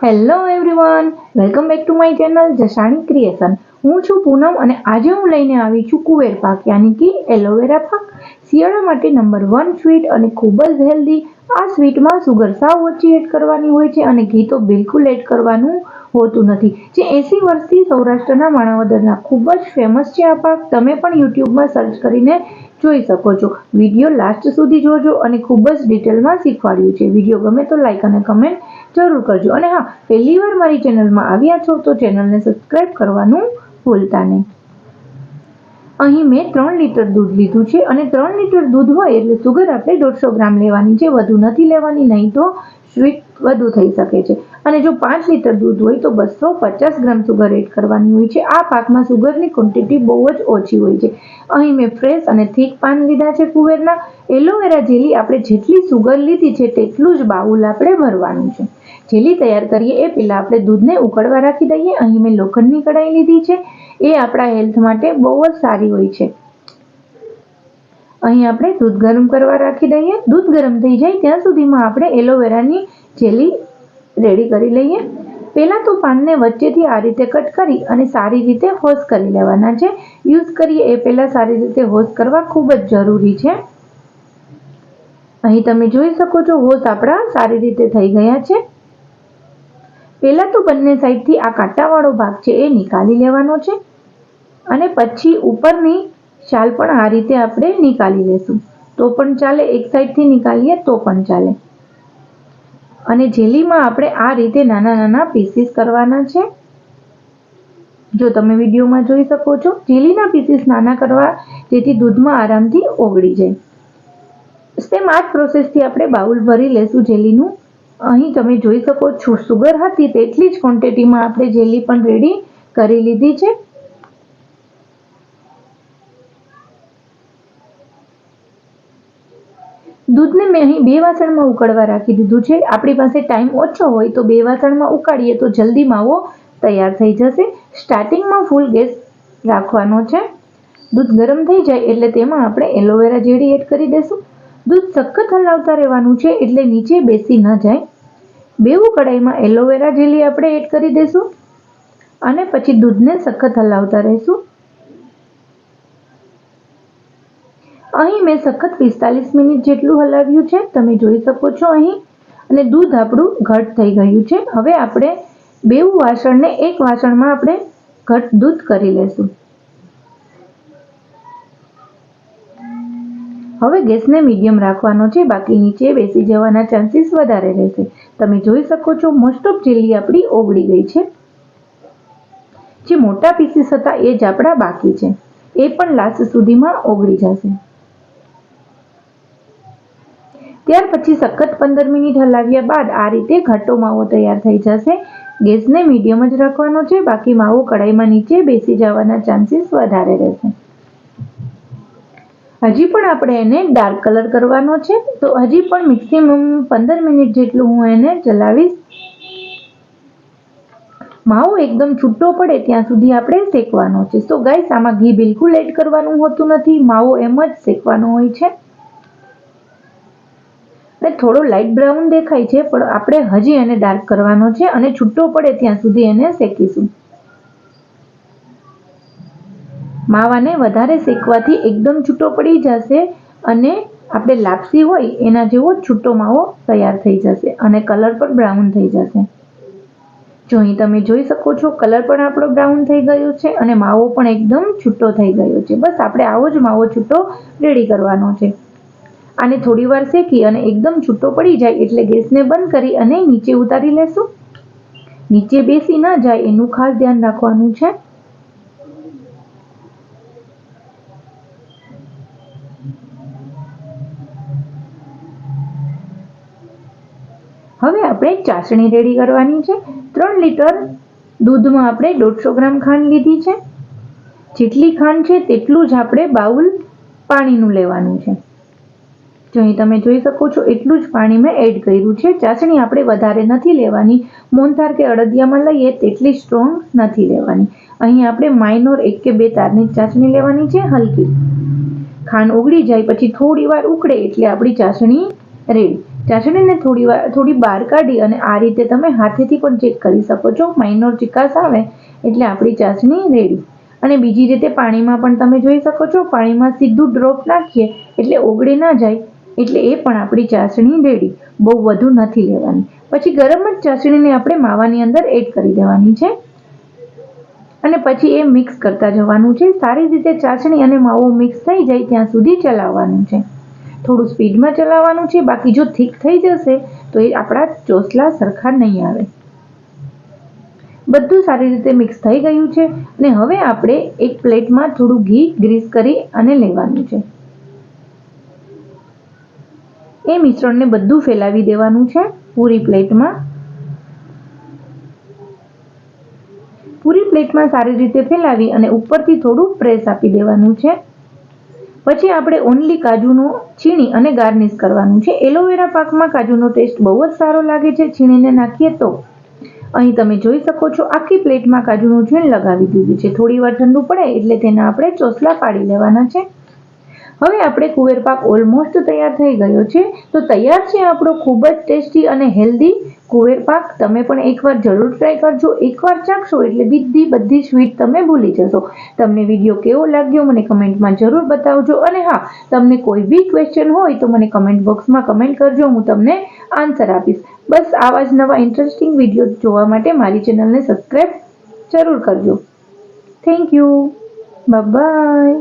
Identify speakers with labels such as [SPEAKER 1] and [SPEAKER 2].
[SPEAKER 1] Hello everyone welcome back to my channel Jasani creation હું છું પૂનમ અને આજે હું લઈને આવી છું કુવેર પાક, યાની કે એલોવેરા પાક. શિયાળા માટે નંબર વન સ્વીટ અને ખૂબ જ હેલ્ધી આ સ્વીટમાં સુગર સાવ ઓછી એડ કરવાની હોય છે અને ઘી તો બિલકુલ એડ કરવાનું હોતું નથી. જે એંસી વર્ષથી સૌરાષ્ટ્રના માણાવદરના ખૂબ જ ફેમસ છે આ પાક. તમે પણ યુટ્યુબમાં સર્ચ કરીને જોઈ શકો છો. વીડિયો લાસ્ટ સુધી જોજો અને ખૂબ જ ડિટેલમાં શીખવાડ્યું છે. વીડિયો ગમે તો લાઇક અને કમેન્ટ જરૂર કરજો. અને હા, પહેલી વાર મારી ચેનલમાં આવ્યા છો તો ચેનલને સબસ્ક્રાઈબ કરવાનું ભૂલતા નહીં. અહીં મેં ત્રણ લીટર દૂધ લીધું છે અને ત્રણ લીટર દૂધ હોય એટલે સુગર આપણે દોઢસો ગ્રામ લેવાની છે. વધુ નથી લેવાની, નહીં તો સ્વીટ વધુ થઈ શકે છે. અને જો પાંચ લીટર દૂધ હોય તો બસો પચાસ ગ્રામ સુગર એડ કરવાની હોય છે. આ પાકમાં સુગરની ક્વોન્ટિટી બહુ જ ઓછી હોય છે. અહીં મેં ફ્રેશ અને થીક પાન લીધા છે કુવેરના. એલોવેરા જેલી આપણે જેટલી સુગર લીધી છે, તેટલું જ બાઉલ આપણે ભરવાનું છે. જેલી તૈયાર કરીએ એ પહેલાં આપણે દૂધને ઉકળવા રાખી દઈએ. અહીં મેં લોખંડની કઢાઈ લીધી છે. એ આપણા હેલ્થ માટે બહુ જ સારી હોય છે. અહીં આપણે દૂધ ગરમ કરવા રાખી દઈએ. દૂધ ગરમ થઈ જાય ત્યાં સુધીમાં આપણે એલોવેરાની જેલી રેડી કરી લઈએ. પહેલાં તો પાનને વચ્ચેથી આ રીતે કટ કરી અને સારી રીતે હોશ કરી લેવાના છે. યુઝ કરીએ એ પહેલાં સારી રીતે હોશ કરવા ખૂબ જ જરૂરી છે. અહીં તમે જોઈ શકો છો હોશ આપણા સારી રીતે થઈ ગયા છે. પહેલાં તો બંને સાઈડથી આ કાંટાવાળો ભાગ છે એ નીકાળી લેવાનો છે અને પછી ઉપરની શાલ પણ આ રીતે આપણે નીકાળી લેશું. તો પણ ચાલે, એક સાઈડથી નીકાળીએ તો પણ ચાલે. અને જેલીમાં આપણે આ રીતે નાના નાના પીસીસ કરવાના છે. જો તમે વિડીયોમાં જોઈ શકો છો, જેલીના પીસીસ નાના કરવા જેથી દૂધમાં આરામથી ઓગળી જાય. સેમ આ જ પ્રોસેસથી આપણે બાઉલ ભરી લેશું જેલીનું. અહીં તમે જોઈ શકો છો સુગર હતી તેટલી જ ક્વોન્ટિટીમાં આપણે જેલી પણ રેડી કરી લીધી છે. દૂધને મેં અહીં બે વાસણમાં ઉકળવા રાખી દીધું છે. આપણી પાસે ટાઈમ ઓછો હોય તો બે વાસણમાં ઉકાળીએ તો જલ્દી માવો તૈયાર થઈ જશે. સ્ટાર્ટિંગમાં ફૂલ ગેસ રાખવાનો છે. દૂધ ગરમ થઈ જાય એટલે તેમાં આપણે એલોવેરા જેડી એડ કરી દઈશું દૂધ સખત હલાવતા રહેવાનું છે એટલે નીચે બેસી ન જાય. બેવું કડાઈમાં એલોવેરા જેલી આપણે એડ કરી દઈશું અને પછી દૂધને સખત હલાવતા રહીશું. અહીં મેં સખત પિસ્તાલીસ મિનિટ જેટલું હલાવ્યું છે, તમે જોઈ શકો છો અહીં. અને દૂધ આપણું ઘટ થઈ ગયું છે. હવે આપણે બેવું વાસણને એક વાસણમાં આપણે ઘટ દૂધ કરી લેશું. હવે ગેસને મીડિયમ રાખવાનો છે, બાકી નીચે બેસી જવાના ચાન્સીસ વધારે રહેશે. તમે જોઈ શકો છો મોસ્ટ ઓફ જેલી આપણી ઓગળી ગઈ છે. જે મોટા પીસીસ હતા, એ જ આપણા બાકી છે. એ પણ લાસ્ટ સુધીમાં ઓગળી જશે. ત્યાર પછી સખત પંદર મિનિટ હલાવ્યા બાદ આ રીતે ઘાટો માવો તૈયાર થઈ જશે. ગેસને મીડિયમ જ રાખવાનો છે, બાકી માવો કડાઈમાં નીચે બેસી જવાના ચાન્સીસ વધારે રહેશે. હજી પણ આપણે એને ડાર્ક કલર કરવાનો છે. તો હજી પણ મેક્સિમમ પંદર મિનિટ જેટલું હું એને ચલાવીશ. માવો એકદમ છૂટો પડે ત્યાં સુધી આપણે શેકવાનો છે. તો ગાઈસ આમાં ઘી બિલકુલ એડ કરવાનું હોતું નથી. માવો એમ જ શેકવાનો હોય છે. અને થોડો લાઇટ બ્રાઉન દેખાય છે, પણ આપણે હજી એને ડાર્ક કરવાનો છે અને છૂટો પડે ત્યાં સુધી એને શેકીશું. માવાને વધારે શેકવાથી એકદમ છૂટો પડી જશે અને આપણે લાપસી હોય એના જેવો છૂટો માવો તૈયાર થઈ જશે અને કલર પણ બ્રાઉન થઈ જશે. જો અહીં તમે જોઈ શકો છો, કલર પણ આપણો બ્રાઉન થઈ ગયો છે અને માવો પણ એકદમ છૂટો થઈ ગયો છે. બસ આપણે આવો જ માવો છૂટો રેડી કરવાનો છે. આને થોડી વાર શેકી અને એકદમ છૂટો પડી જાય એટલે ગેસને બંધ કરી અને નીચે ઉતારી લેશું. નીચે બેસી ન જાય એનું ખાસ ધ્યાન રાખવાનું છે. હવે આપણે ચાસણી રેડી કરવાની છે. ત્રણ લીટર દૂધમાં આપણે દોઢસો ગ્રામ ખાંડ લીધી છે. જેટલી ખાંડ છે તેટલું જ આપણે બાઉલ પાણીનું લેવાનું છે. જો અહીં તમે જોઈ શકો છો, એટલું જ પાણી મેં એડ કર્યું છે. ચાસણી આપણે વધારે નથી લેવાની. મોનથાર કે અડદિયામાં લઈએ તેટલી સ્ટ્રોંગ નથી લેવાની. અહીં આપણે માઇનોર એક કે બે તારની ચાસણી લેવાની છે, હલકી. ખાંડ ઓગળી જાય પછી થોડી વાર ઉકળે એટલે આપણી ચાસણી રેડી. ચાસણીને થોડી વાર થોડી બહાર કાઢી અને આ રીતે તમે હાથેથી પણ ચેક કરી શકો છો. માઇનોર ચિકાસ આવે એટલે આપણી ચાસણી રેડી અને બીજી રીતે પાણીમાં પણ તમે જોઈ શકો છો, પાણીમાં સીધું ડ્રોપ નાખીએ એટલે ઓગળી ના જાય એટલે એ પણ આપણી ચાસણી રેડી બહુ વધુ નથી લેવાની. પછી ગરમ જ ચાસણીને આપણે માવાની અંદર એડ કરી દેવાની છે. અને પછી એ મિક્સ કરતા જવાનું છે. સારી રીતે ચાસણી અને માવો મિક્સ થઈ જાય ત્યાં સુધી ચલાવવાનું છે. થોડું સ્પીડમાં ચલાવવાનું છે, બાકી જો થીક થઈ જશે, તો એ આપણા ચોસલા સરખા નહીં આવે. બધું સારી રીતે મિક્સ થઈ ગયું છે અને હવે આપણે એક પ્લેટમાં થોડું ઘી ગ્રીસ કરી અને લેવાનું છે. એ મિશ્રણને બધું ફેલાવી દેવાનું છે પૂરી પ્લેટમાં. પૂરી પ્લેટમાં સારી રીતે ફેલાવી અને ઉપરથી થોડું પ્રેસ આપી દેવાનું છે. પછી આપણે ઓનલી કાજુનું છીણી અને ગાર્નિશ કરવાનું છે. એલોવેરા પાકમાં કાજુનો ટેસ્ટ બહુ જ સારો લાગે છે. છીણીને નાખીએ તો અહીં તમે જોઈ શકો છો, આખી પ્લેટમાં કાજુનું છીણ લગાવી દીધું છે. થોડી વાર ઠંડુ પડે એટલે તેના આપણે ચોસલા પાડી લેવાના છે. હવે આપણે કુવેર પાક ઓલમોસ્ટ તૈયાર થઈ ગયો છે. તો તૈયાર છે આપણો ખૂબ જ ટેસ્ટી અને હેલ્ધી કુવેર પાક. તમે પણ એકવાર જરૂર ટ્રાય કરજો. એકવાર ચાખશો એટલે બીજી બધી સ્વીટ તમે ભૂલી જશો. તમને વીડિયો કેવો લાગ્યો મને કમેન્ટમાં જરૂર બતાવજો. અને હા, તમને કોઈ બી ક્વેશ્ચન હોય તો મને કમેન્ટ બોક્સમાં કમેન્ટ કરજો. હું તમને આન્સર આપીશ. બસ આવા જ નવા ઇન્ટરેસ્ટિંગ વીડિયો જોવા માટે મારી ચેનલને સબસ્ક્રાઈબ જરૂર કરજો. Thank you bye